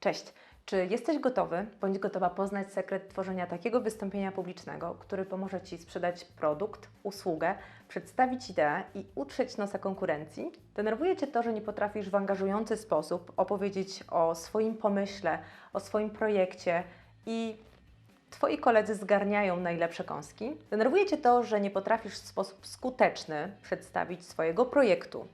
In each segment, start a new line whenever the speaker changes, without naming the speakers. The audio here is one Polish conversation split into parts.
Cześć! Czy jesteś gotowy bądź gotowa poznać sekret tworzenia takiego wystąpienia publicznego, który pomoże Ci sprzedać produkt, usługę, przedstawić ideę i utrzeć nosa konkurencji? Denerwuje Cię to, że nie potrafisz w angażujący sposób opowiedzieć o swoim pomyśle, o swoim projekcie i Twoi koledzy zgarniają najlepsze kąski? Denerwuje Cię to, że nie potrafisz w sposób skuteczny przedstawić swojego projektu,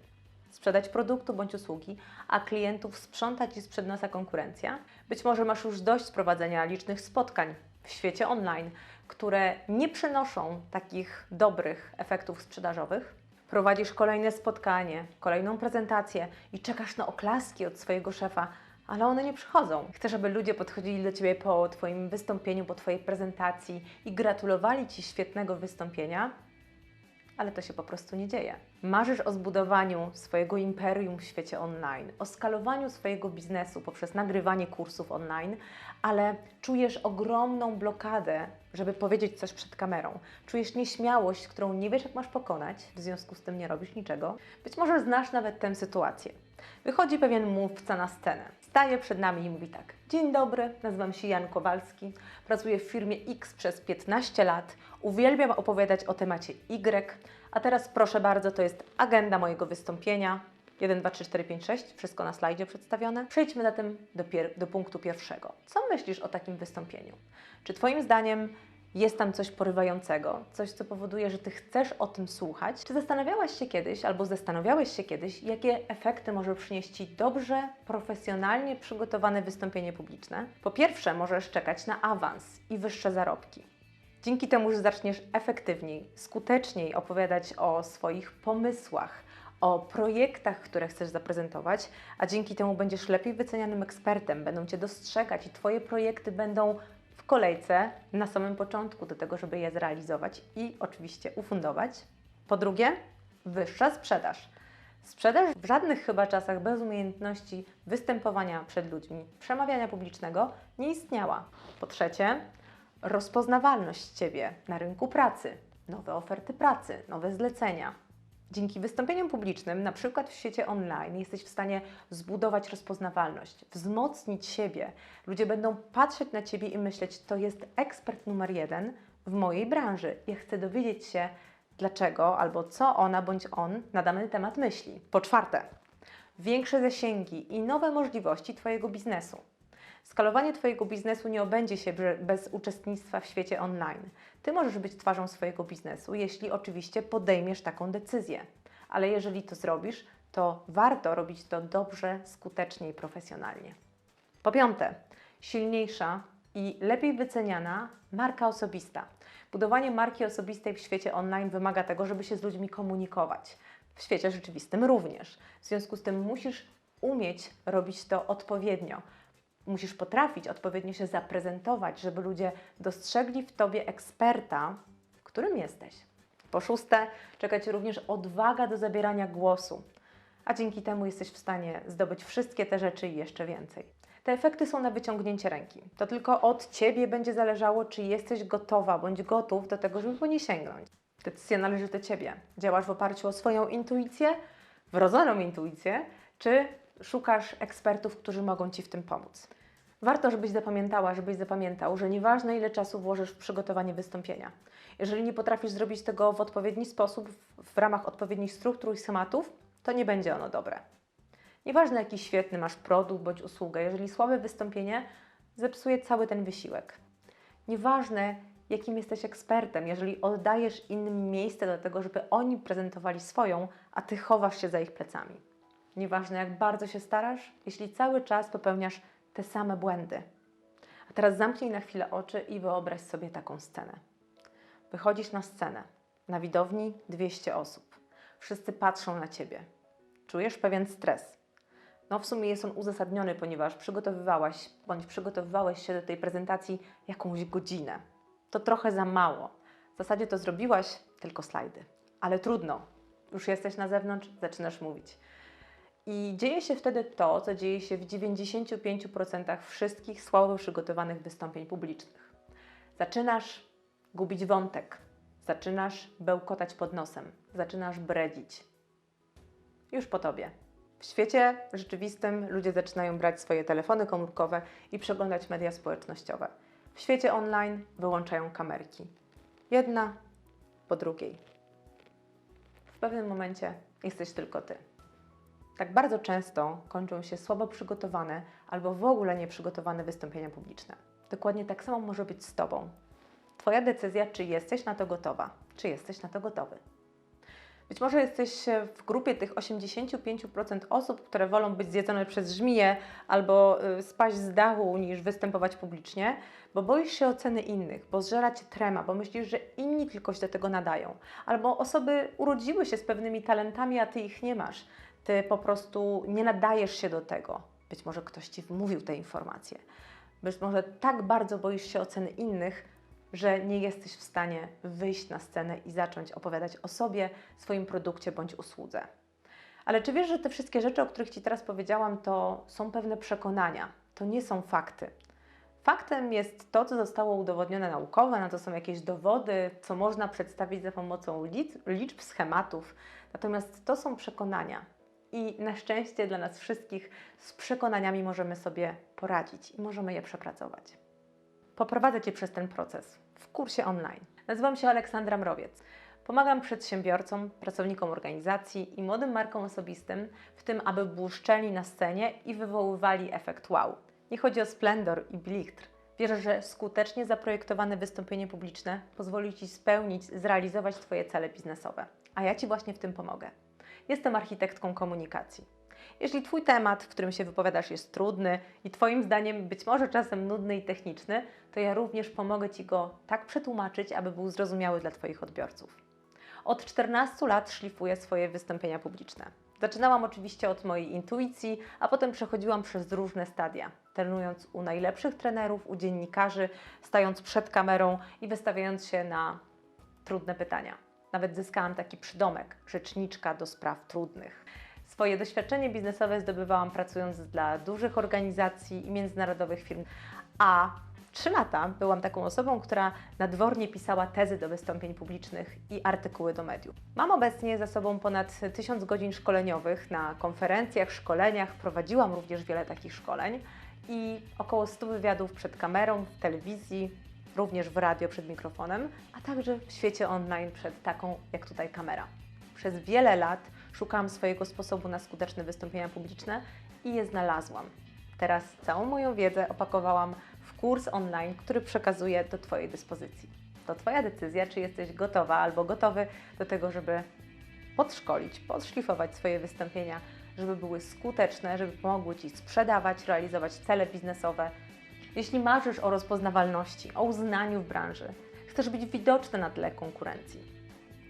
sprzedać produktu bądź usługi, a klientów sprzątać i sprzed nosa konkurencja? Być może masz już dość sprowadzenia licznych spotkań w świecie online, które nie przynoszą takich dobrych efektów sprzedażowych? Prowadzisz kolejne spotkanie, kolejną prezentację i czekasz na oklaski od swojego szefa, ale one nie przychodzą. Chcesz, aby ludzie podchodzili do Ciebie po Twoim wystąpieniu, po Twojej prezentacji i gratulowali Ci świetnego wystąpienia, ale to się po prostu nie dzieje. Marzysz o zbudowaniu swojego imperium w świecie online, o skalowaniu swojego biznesu poprzez nagrywanie kursów online, ale czujesz ogromną blokadę, żeby powiedzieć coś przed kamerą. Czujesz nieśmiałość, którą nie wiesz, jak masz pokonać, w związku z tym nie robisz niczego. Być może znasz nawet tę sytuację. Wychodzi pewien mówca na scenę. Staje przed nami i mówi tak: Dzień dobry, nazywam się Jan Kowalski, pracuję w firmie X przez 15 lat, uwielbiam opowiadać o temacie Y, a teraz proszę bardzo, to jest agenda mojego wystąpienia. 1, 2, 3, 4, 5, 6, wszystko na slajdzie przedstawione. Przejdźmy zatem do, do punktu pierwszego. Co myślisz o takim wystąpieniu? Czy Twoim zdaniem jest tam coś porywającego, coś, co powoduje, że Ty chcesz o tym słuchać? Czy zastanawiałaś się kiedyś, albo zastanawiałeś się kiedyś, jakie efekty może przynieść Ci dobrze, profesjonalnie przygotowane wystąpienie publiczne? Po pierwsze, możesz czekać na awans i wyższe zarobki. Dzięki temu, że zaczniesz efektywniej, skuteczniej opowiadać o swoich pomysłach, o projektach, które chcesz zaprezentować, a dzięki temu będziesz lepiej wycenianym ekspertem, będą Cię dostrzegać i Twoje projekty będą kolejce na samym początku do tego, żeby je zrealizować i oczywiście ufundować. Po drugie, wyższa sprzedaż. Sprzedaż w żadnych chyba czasach bez umiejętności występowania przed ludźmi, przemawiania publicznego nie istniała. Po trzecie, rozpoznawalność Ciebie na rynku pracy, nowe oferty pracy, nowe zlecenia. Dzięki wystąpieniom publicznym, na przykład w świecie online, jesteś w stanie zbudować rozpoznawalność, wzmocnić siebie. Ludzie będą patrzeć na Ciebie i myśleć, to jest ekspert numer jeden w mojej branży. Ja chcę dowiedzieć się, dlaczego albo co ona bądź on na dany temat myśli. Po czwarte, większe zasięgi i nowe możliwości Twojego biznesu. Skalowanie Twojego biznesu nie obędzie się be- bez uczestnictwa w świecie online. Ty możesz być twarzą swojego biznesu, jeśli oczywiście podejmiesz taką decyzję. Ale jeżeli to zrobisz, to warto robić to dobrze, skutecznie i profesjonalnie. Po piąte, silniejsza i lepiej wyceniana marka osobista. Budowanie marki osobistej w świecie online wymaga tego, żeby się z ludźmi komunikować. W świecie rzeczywistym również. W związku z tym musisz umieć robić to odpowiednio. Musisz potrafić odpowiednio się zaprezentować, żeby ludzie dostrzegli w tobie eksperta, którym jesteś. Po szóste, czeka Cię również odwaga do zabierania głosu, a dzięki temu jesteś w stanie zdobyć wszystkie te rzeczy i jeszcze więcej. Te efekty są na wyciągnięcie ręki. To tylko od Ciebie będzie zależało, czy jesteś gotowa bądź gotów do tego, żeby po nie sięgnąć. Decyzja należy do Ciebie. Działasz w oparciu o swoją intuicję, wrodzoną intuicję, czy szukasz ekspertów, którzy mogą Ci w tym pomóc. Warto, żebyś zapamiętała, żebyś zapamiętał, że nieważne ile czasu włożysz w przygotowanie wystąpienia, jeżeli nie potrafisz zrobić tego w odpowiedni sposób, w, ramach odpowiednich struktur i schematów, to nie będzie ono dobre. Nieważne jaki świetny masz produkt bądź usługę, jeżeli słabe wystąpienie zepsuje cały ten wysiłek. Nieważne jakim jesteś ekspertem, jeżeli oddajesz innym miejsce do tego, żeby oni prezentowali swoją, a ty chowasz się za ich plecami. Nieważne jak bardzo się starasz, jeśli cały czas popełniasz te same błędy. A teraz zamknij na chwilę oczy i wyobraź sobie taką scenę. Wychodzisz na scenę, na widowni 200 osób. Wszyscy patrzą na ciebie. Czujesz pewien stres. No w sumie jest on uzasadniony, ponieważ przygotowywałaś bądź przygotowywałeś się do tej prezentacji jakąś godzinę. To trochę za mało. W zasadzie to zrobiłaś tylko slajdy. Ale trudno. Już jesteś na zewnątrz, zaczynasz mówić. I dzieje się wtedy to, co dzieje się w 95% wszystkich słabo przygotowanych wystąpień publicznych. Zaczynasz gubić wątek, zaczynasz bełkotać pod nosem, zaczynasz bredzić. Już po tobie. W świecie rzeczywistym ludzie zaczynają brać swoje telefony komórkowe i przeglądać media społecznościowe. W świecie online wyłączają kamerki. Jedna po drugiej. W pewnym momencie jesteś tylko ty. Tak bardzo często kończą się słabo przygotowane albo w ogóle nieprzygotowane wystąpienia publiczne. Dokładnie tak samo może być z Tobą. Twoja decyzja, czy jesteś na to gotowa, czy jesteś na to gotowy. Być może jesteś w grupie tych 85% osób, które wolą być zjedzone przez żmiję albo y, spaść z dachu niż występować publicznie, bo boisz się oceny innych, bo zżera cię trema, bo myślisz, że inni tylko się do tego nadają. Albo osoby urodziły się z pewnymi talentami, a ty ich nie masz. Ty po prostu nie nadajesz się do tego. Być może ktoś ci wmówił te informacje. Być może tak bardzo boisz się oceny innych, że nie jesteś w stanie wyjść na scenę i zacząć opowiadać o sobie, swoim produkcie bądź usłudze. Ale czy wiesz, że te wszystkie rzeczy, o których Ci teraz powiedziałam, to są pewne przekonania, to nie są fakty. Faktem jest to, co zostało udowodnione naukowo, na to są jakieś dowody, co można przedstawić za pomocą liczb, schematów. Natomiast to są przekonania. I na szczęście dla nas wszystkich z przekonaniami możemy sobie poradzić i możemy je przepracować. Poprowadzę Cię przez ten proces w kursie online. Nazywam się Aleksandra Mrowiec. Pomagam przedsiębiorcom, pracownikom organizacji i młodym markom osobistym w tym, aby błyszczeli na scenie i wywoływali efekt wow. Nie chodzi o splendor i blichtr. Wierzę, że skutecznie zaprojektowane wystąpienie publiczne pozwoli Ci spełnić, zrealizować Twoje cele biznesowe. A ja Ci właśnie w tym pomogę. Jestem architektką komunikacji. Jeśli Twój temat, w którym się wypowiadasz, jest trudny i Twoim zdaniem być może czasem nudny i techniczny, to ja również pomogę Ci go tak przetłumaczyć, aby był zrozumiały dla Twoich odbiorców. Od 14 lat szlifuję swoje wystąpienia publiczne. Zaczynałam oczywiście od mojej intuicji, a potem przechodziłam przez różne stadia, trenując u najlepszych trenerów, u dziennikarzy, stając przed kamerą i wystawiając się na trudne pytania. Nawet zyskałam taki przydomek rzeczniczka do spraw trudnych. Swoje doświadczenie biznesowe zdobywałam pracując dla dużych organizacji i międzynarodowych firm, a trzy lata byłam taką osobą, która nadwornie pisała tezy do wystąpień publicznych i artykuły do mediów. Mam obecnie za sobą ponad tysiąc godzin szkoleniowych na konferencjach, szkoleniach, prowadziłam również wiele takich szkoleń i około 100 wywiadów przed kamerą, w telewizji, również w radio przed mikrofonem, a także w świecie online przed taką jak tutaj kamera. Przez wiele lat szukałam swojego sposobu na skuteczne wystąpienia publiczne i je znalazłam. Teraz całą moją wiedzę opakowałam w kurs online, który przekazuję do Twojej dyspozycji. To Twoja decyzja, czy jesteś gotowa albo gotowy do tego, żeby podszkolić, podszlifować swoje wystąpienia, żeby były skuteczne, żeby pomogły Ci sprzedawać, realizować cele biznesowe. Jeśli marzysz o rozpoznawalności, o uznaniu w branży, chcesz być widoczny na tle konkurencji,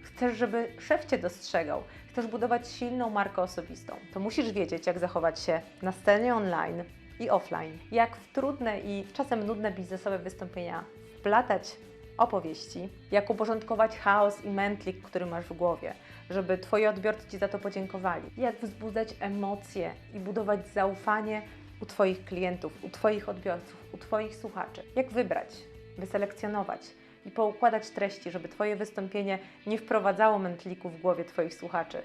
chcesz, żeby szef Cię dostrzegał, chcesz budować silną markę osobistą, to musisz wiedzieć, jak zachować się na scenie online i offline, jak w trudne i czasem nudne biznesowe wystąpienia wplatać opowieści, jak uporządkować chaos i mętlik, który masz w głowie, żeby Twoi odbiorcy Ci za to podziękowali, jak wzbudzać emocje i budować zaufanie u Twoich klientów, u Twoich odbiorców, u Twoich słuchaczy, jak wybrać, wyselekcjonować, i poukładać treści, żeby Twoje wystąpienie nie wprowadzało mętliku w głowie Twoich słuchaczy,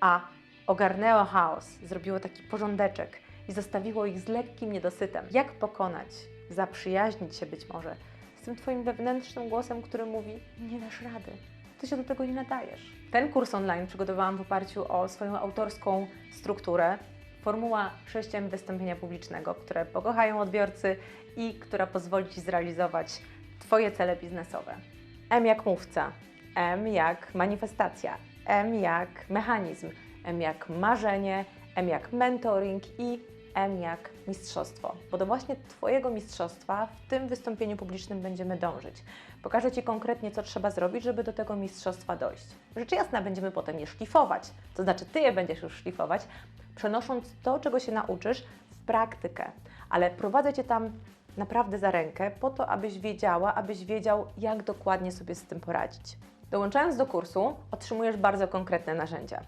a ogarnęło chaos, zrobiło taki porządeczek i zostawiło ich z lekkim niedosytem. Jak pokonać, zaprzyjaźnić się być może z tym Twoim wewnętrznym głosem, który mówi: Nie dasz rady, Ty się do tego nie nadajesz. Ten kurs online przygotowałam w oparciu o swoją autorską strukturę. Formuła 6M wystąpienia publicznego, które pokochają odbiorcy i która pozwoli Ci zrealizować Twoje cele biznesowe. M jak mówca, M jak manifestacja, M jak mechanizm, M jak marzenie, M jak mentoring i M jak mistrzostwo. Bo do właśnie Twojego mistrzostwa w tym wystąpieniu publicznym będziemy dążyć. Pokażę Ci konkretnie, co trzeba zrobić, żeby do tego mistrzostwa dojść. Rzecz jasna, będziemy potem je szlifować, to znaczy Ty je będziesz już szlifować, przenosząc to, czego się nauczysz, w praktykę. Ale prowadzę Cię tam naprawdę za rękę, po to, abyś wiedziała, abyś wiedział, jak dokładnie sobie z tym poradzić. Dołączając do kursu, otrzymujesz bardzo konkretne narzędzia.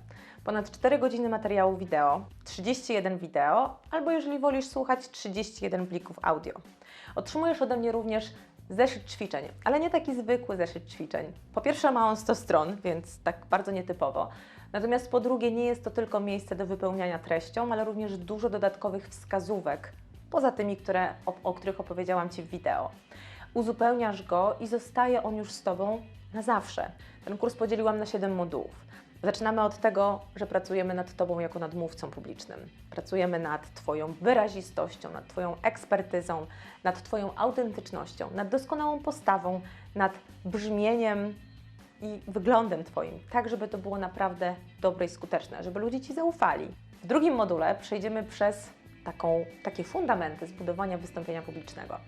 Ponad 4 godziny materiału wideo, 31 wideo, albo jeżeli wolisz słuchać, 31 plików audio. Otrzymujesz ode mnie również zeszyt ćwiczeń, ale nie taki zwykły zeszyt ćwiczeń. Po pierwsze ma on 100 stron, więc tak bardzo nietypowo. Natomiast po drugie nie jest to tylko miejsce do wypełniania treścią, ale również dużo dodatkowych wskazówek, poza tymi, które, o, o których opowiedziałam Ci w wideo. Uzupełniasz go i zostaje on już z Tobą na zawsze. Ten kurs podzieliłam na 7 modułów. Zaczynamy od tego, że pracujemy nad Tobą jako nadmówcą publicznym. Pracujemy nad Twoją wyrazistością, nad Twoją ekspertyzą, nad Twoją autentycznością, nad doskonałą postawą, nad brzmieniem i wyglądem Twoim, tak żeby to było naprawdę dobre i skuteczne, żeby ludzie Ci zaufali. W drugim module przejdziemy przez taką, takie fundamenty zbudowania wystąpienia publicznego.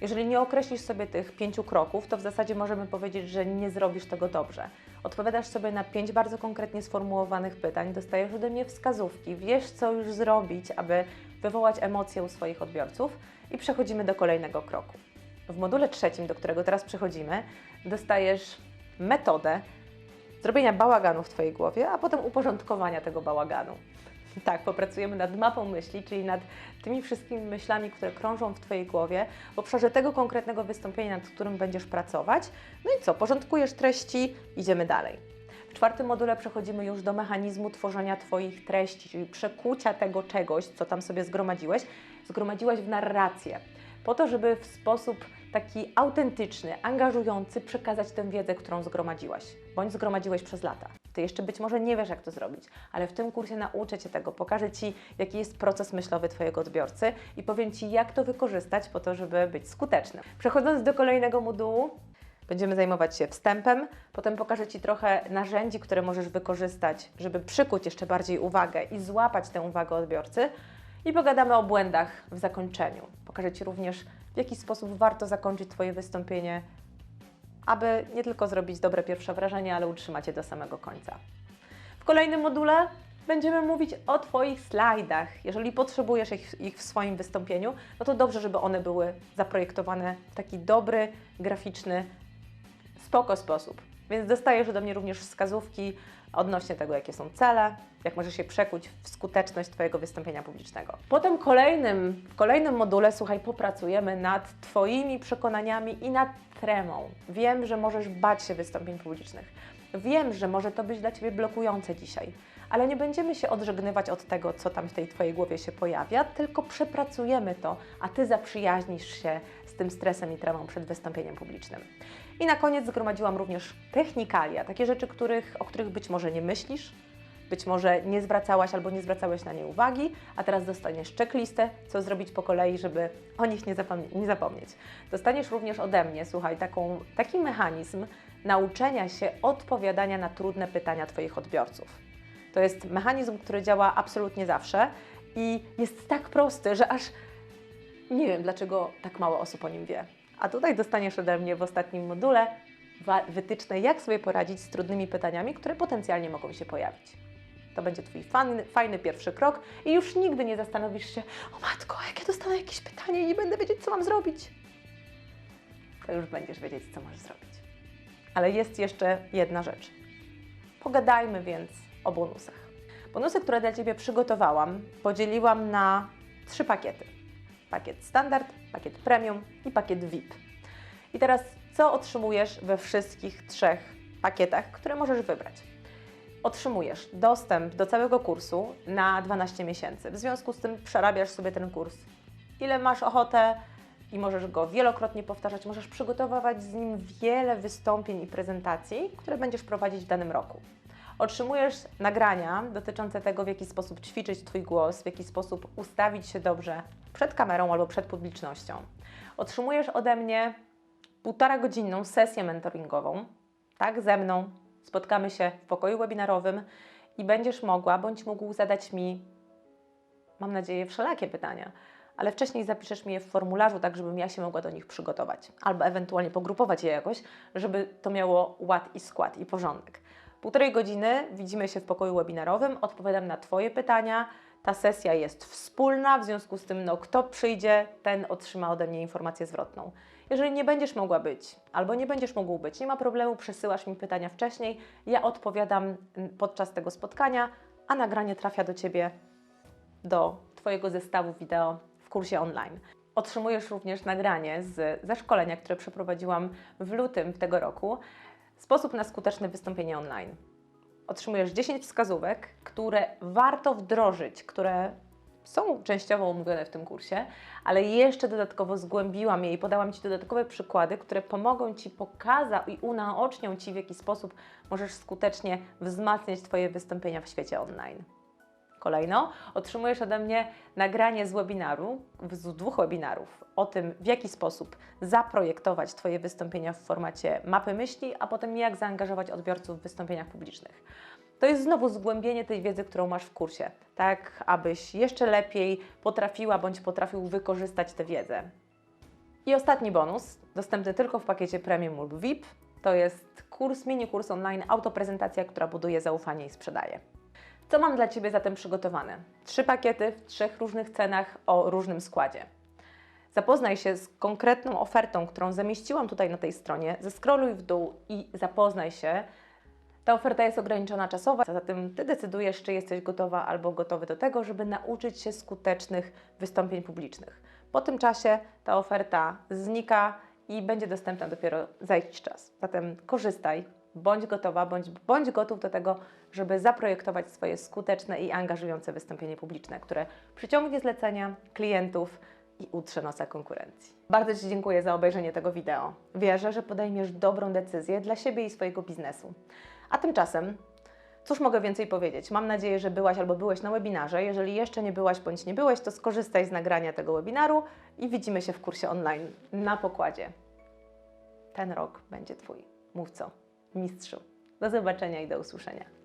Jeżeli nie określisz sobie tych pięciu kroków, to w zasadzie możemy powiedzieć, że nie zrobisz tego dobrze. Odpowiadasz sobie na pięć bardzo konkretnie sformułowanych pytań, dostajesz ode mnie wskazówki, wiesz co już zrobić, aby wywołać emocje u swoich odbiorców i przechodzimy do kolejnego kroku. W module trzecim, do którego teraz przechodzimy, dostajesz metodę zrobienia bałaganu w Twojej głowie, a potem uporządkowania tego bałaganu. Tak, popracujemy nad mapą myśli, czyli nad tymi wszystkimi myślami, które krążą w Twojej głowie w obszarze tego konkretnego wystąpienia, nad którym będziesz pracować. No i co? Porządkujesz treści, idziemy dalej. W czwartym module przechodzimy już do mechanizmu tworzenia Twoich treści, czyli przekucia tego czegoś, co tam sobie zgromadziłeś, zgromadziłaś w narrację, po to, żeby w sposób taki autentyczny, angażujący przekazać tę wiedzę, którą zgromadziłaś, bądź zgromadziłeś przez lata. Ty jeszcze być może nie wiesz, jak to zrobić, ale w tym kursie nauczę Cię tego, pokażę Ci, jaki jest proces myślowy Twojego odbiorcy i powiem Ci, jak to wykorzystać po to, żeby być skutecznym. Przechodząc do kolejnego modułu, będziemy zajmować się wstępem, potem pokażę Ci trochę narzędzi, które możesz wykorzystać, żeby przykuć jeszcze bardziej uwagę i złapać tę uwagę odbiorcy i pogadamy o błędach w zakończeniu. Pokażę Ci również, w jaki sposób warto zakończyć Twoje wystąpienie aby nie tylko zrobić dobre pierwsze wrażenie, ale utrzymać je do samego końca. W kolejnym module będziemy mówić o Twoich slajdach. Jeżeli potrzebujesz ich, ich, w swoim wystąpieniu, no to dobrze, żeby one były zaprojektowane w taki dobry, graficzny, spoko sposób. Więc dostajesz ode mnie również wskazówki odnośnie tego, jakie są cele, jak możesz się przekuć w skuteczność Twojego wystąpienia publicznego. Potem kolejnym, w kolejnym module, słuchaj, popracujemy nad Twoimi przekonaniami i nad tremą. Wiem, że możesz bać się wystąpień publicznych. Wiem, że może to być dla Ciebie blokujące dzisiaj, ale nie będziemy się odżegnywać od tego, co tam w tej Twojej głowie się pojawia, tylko przepracujemy to, a Ty zaprzyjaźnisz się z tym stresem i tremą przed wystąpieniem publicznym. I na koniec zgromadziłam również technikalia, takie rzeczy, których, o których być może nie myślisz, być może nie zwracałaś albo nie zwracałeś na nie uwagi, a teraz dostaniesz checklistę, co zrobić po kolei, żeby o nich nie, nie zapomnieć. Dostaniesz również ode mnie, słuchaj, taką, taki mechanizm nauczenia się odpowiadania na trudne pytania Twoich odbiorców. To jest mechanizm, który działa absolutnie zawsze i jest tak prosty, że aż nie wiem, dlaczego tak mało osób o nim wie. A tutaj dostaniesz ode mnie w ostatnim module wytyczne, jak sobie poradzić z trudnymi pytaniami, które potencjalnie mogą się pojawić. To będzie Twój fajny, fajny pierwszy krok i już nigdy nie zastanowisz się, o matko, jak ja dostanę jakieś pytanie i nie będę wiedzieć, co mam zrobić. To już będziesz wiedzieć, co możesz zrobić. Ale jest jeszcze jedna rzecz. Pogadajmy więc o bonusach. Bonusy, które dla Ciebie przygotowałam, podzieliłam na trzy pakiety. Pakiet standard, pakiet premium i pakiet VIP. I teraz co otrzymujesz we wszystkich trzech pakietach, które możesz wybrać? Otrzymujesz dostęp do całego kursu na 12 miesięcy. W związku z tym przerabiasz sobie ten kurs, ile masz ochotę i możesz go wielokrotnie powtarzać. Możesz przygotowywać z nim wiele wystąpień i prezentacji, które będziesz prowadzić w danym roku. Otrzymujesz nagrania dotyczące tego, w jaki sposób ćwiczyć Twój głos, w jaki sposób ustawić się dobrze przed kamerą albo przed publicznością. Otrzymujesz ode mnie półtora godzinną sesję mentoringową, tak, ze mną. Spotkamy się w pokoju webinarowym i będziesz mogła bądź mógł zadać mi, mam nadzieję, wszelakie pytania, ale wcześniej zapiszesz mi je w formularzu, tak żebym ja się mogła do nich przygotować, albo ewentualnie pogrupować je jakoś, żeby to miało ład i skład i porządek. Półtorej godziny widzimy się w pokoju webinarowym, odpowiadam na Twoje pytania. Ta sesja jest wspólna, w związku z tym, no, kto przyjdzie, ten otrzyma ode mnie informację zwrotną. Jeżeli nie będziesz mogła być, albo nie będziesz mógł być, nie ma problemu, przesyłasz mi pytania wcześniej, ja odpowiadam podczas tego spotkania, a nagranie trafia do Ciebie, do Twojego zestawu wideo w kursie online. Otrzymujesz również nagranie z, ze szkolenia, które przeprowadziłam w lutym tego roku. Sposób na skuteczne wystąpienie online. Otrzymujesz 10 wskazówek, które warto wdrożyć, które są częściowo omówione w tym kursie, ale jeszcze dodatkowo zgłębiłam je i podałam Ci dodatkowe przykłady, które pomogą Ci pokazać i unaocznią Ci, w jaki sposób możesz skutecznie wzmacniać Twoje wystąpienia w świecie online. Kolejno otrzymujesz ode mnie nagranie z webinaru, z dwóch webinarów o tym, w jaki sposób zaprojektować Twoje wystąpienia w formacie mapy myśli, a potem jak zaangażować odbiorców w wystąpieniach publicznych. To jest znowu zgłębienie tej wiedzy, którą masz w kursie, tak abyś jeszcze lepiej potrafiła bądź potrafił wykorzystać tę wiedzę. I ostatni bonus, dostępny tylko w pakiecie Premium lub VIP, to jest kurs, mini kurs online, autoprezentacja, która buduje zaufanie i sprzedaje. Co mam dla Ciebie zatem przygotowane? Trzy pakiety w trzech różnych cenach o różnym składzie. Zapoznaj się z konkretną ofertą, którą zamieściłam tutaj na tej stronie, zeskroluj w dół i zapoznaj się. Ta oferta jest ograniczona czasowo, zatem Ty decydujesz, czy jesteś gotowa albo gotowy do tego, żeby nauczyć się skutecznych wystąpień publicznych. Po tym czasie ta oferta znika i będzie dostępna dopiero za jakiś czas. Zatem korzystaj, bądź gotowa, bądź, bądź gotów do tego, żeby zaprojektować swoje skuteczne i angażujące wystąpienie publiczne, które przyciągnie zlecenia, klientów i utrze nosa konkurencji. Bardzo Ci dziękuję za obejrzenie tego wideo. Wierzę, że podejmiesz dobrą decyzję dla siebie i swojego biznesu. A tymczasem, cóż mogę więcej powiedzieć? Mam nadzieję, że byłaś albo byłeś na webinarze. Jeżeli jeszcze nie byłaś bądź nie byłeś, to skorzystaj z nagrania tego webinaru i widzimy się w kursie online na pokładzie. Ten rok będzie Twój. Mów co? Mistrzu. Do zobaczenia i do usłyszenia.